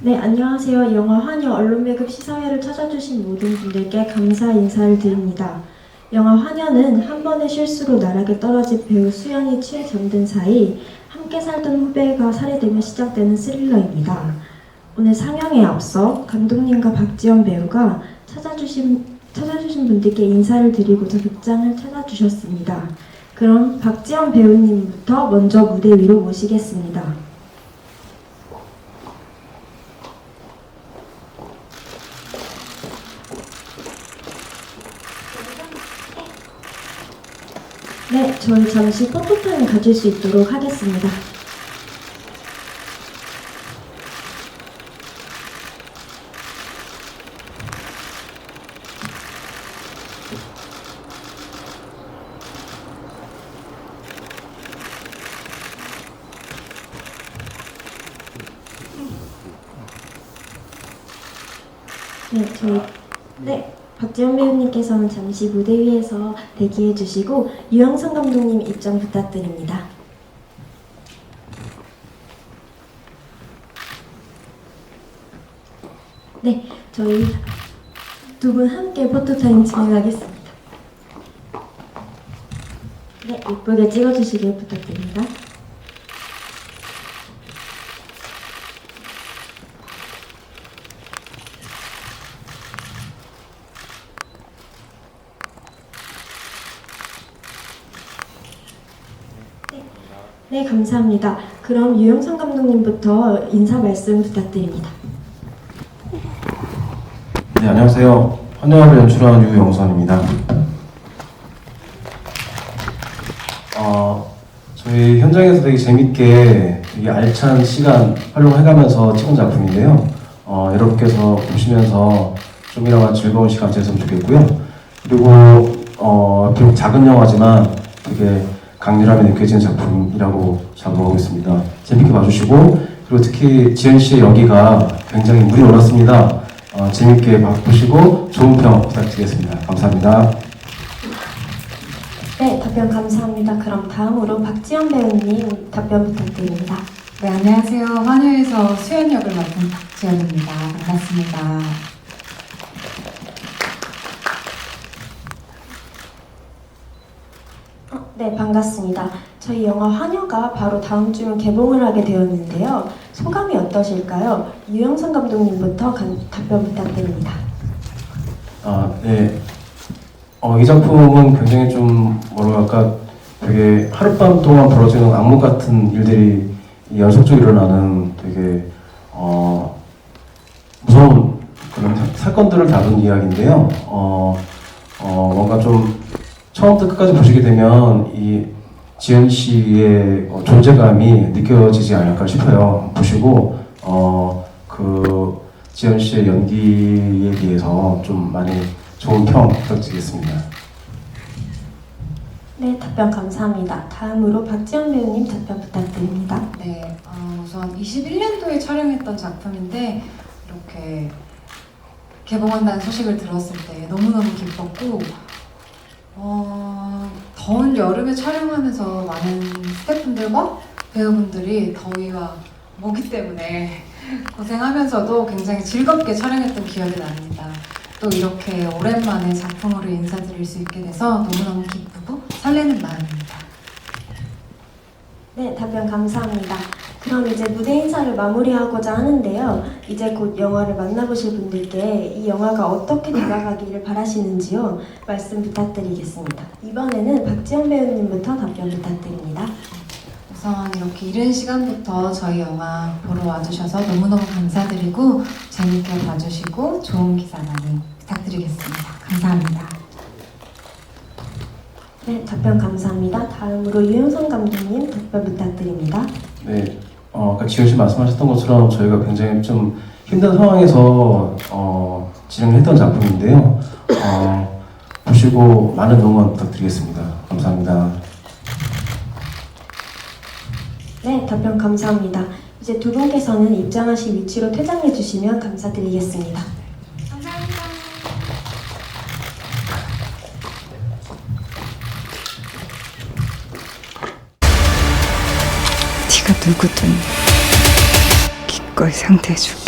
네, 안녕하세요. 영화 환여 언론매급 시사회를 찾아주신 모든 분들께 감사 인사를 드립니다. 영화 환여는 한 번의 실수로 나락에 떨어진 배우 수연이 취해 잠든 사이 함께 살던 후배가 살해되며 시작되는 스릴러입니다. 오늘 상영에 앞서 감독님과 박지원 배우가 찾아주신, 찾아주신 분들께 인사를 드리고자 극장을 찾아주셨습니다. 그럼 박지원 배우님부터 먼저 무대 위로 모시겠습니다. 네, 저희 잠시 포토타임 가질 수 있도록 하겠습니다. 네, 저희 네, 박지원 배우님께서는 잠시 무대 위에서 대기해 주시고 유영선 감독님 입장 부탁드립니다. 네, 저희 두 분 함께 포토타임 진행하겠습니다. 네, 예쁘게 찍어주시길 부탁드립니다. 네, 감사합니다. 그럼 유영선 감독님부터 인사 말씀 부탁드립니다. 네, 안녕하세요. 환영을 연출한 유영선입니다. 어, 저희 현장에서 되게 재밌게 되게 알찬 시간 활용해가면서 찍은 작품인데요. 어, 여러분께서 보시면서 좀이나마 즐거운 시간 되셨으면 좋겠고요. 그리고 어, 비록 작은 영화지만 되게 강렬함이 느껴지는 작품이라고 자부하고 있습니다. 재밌게 봐주시고 그리고 특히 지현 씨의 연기가 굉장히 물이 올랐습니다. 어, 재밌게 봐- 보시고 좋은 평 부탁드리겠습니다. 감사합니다. 네, 답변 감사합니다. 그럼 다음으로 박지원 배우님 답변 부탁드립니다. 네, 안녕하세요. 환유에서 수연 역을 맡은 박지연입니다. 반갑습니다. 네, 반갑습니다. 저희 영화 환여가 바로 다음 주면 개봉을 하게 되었는데요. 소감이 어떠실까요? 유영선 감독님부터 간- 답변 부탁드립니다. 아, 네. 어, 이 작품은 굉장히 좀 뭐랄까 되게 하룻밤 동안 벌어지는 악몽 같은 일들이 연속적으로 일어나는 되게 어, 무서운 그런 사- 사건들을 다룬 이야기인데요. 어, 어, 뭔가 좀 처음부터 끝까지 보시게 되면 이 지현 씨의 어, 존재감이 느껴지지 않을까 싶어요. 보시고 어, 그 지현 씨의 연기에 비해서 좀 많이 좋은 평 부탁드리겠습니다. 네, 답변 감사합니다. 다음으로 박지원 배우님 답변 부탁드립니다. 네, 어, 우선 21년도에 촬영했던 작품인데 이렇게 개봉한다는 소식을 들었을 때 너무너무 기뻤고 어, 더운 여름에 촬영하면서 많은 스태프분들과 배우분들이 더위와 모기 때문에 고생하면서도 굉장히 즐겁게 촬영했던 기억이 납니다. 또 이렇게 오랜만에 작품으로 인사드릴 수 있게 돼서 너무너무 기쁘고 설레는 마음입니다. 네, 답변 감사합니다. 그럼 이제 무대 인사를 마무리하고자 하는데요. 이제 곧 영화를 만나보실 분들께 이 영화가 어떻게 다가가기를 바라시는지요. 말씀 부탁드리겠습니다. 이번에는 박지원 배우님부터 답변 부탁드립니다. 우선 이렇게 이른 시간부터 저희 영화 보러 와주셔서 너무너무 감사드리고 재밌게 봐주시고 좋은 기사 많이 부탁드리겠습니다. 감사합니다. 네, 답변 감사합니다. 다음으로 유영선 감독님 답변 부탁드립니다. 네, 어, 아까 지현 씨 말씀하셨던 것처럼 저희가 굉장히 좀 힘든 상황에서 어, 진행했던 작품인데요. 어, 보시고 많은 응원 부탁드리겠습니다. 감사합니다. 네, 답변 감사합니다. 이제 두 분께서는 입장하실 위치로 퇴장해 주시면 감사드리겠습니다. 네가 누구든 기꺼이 상대해 줄게.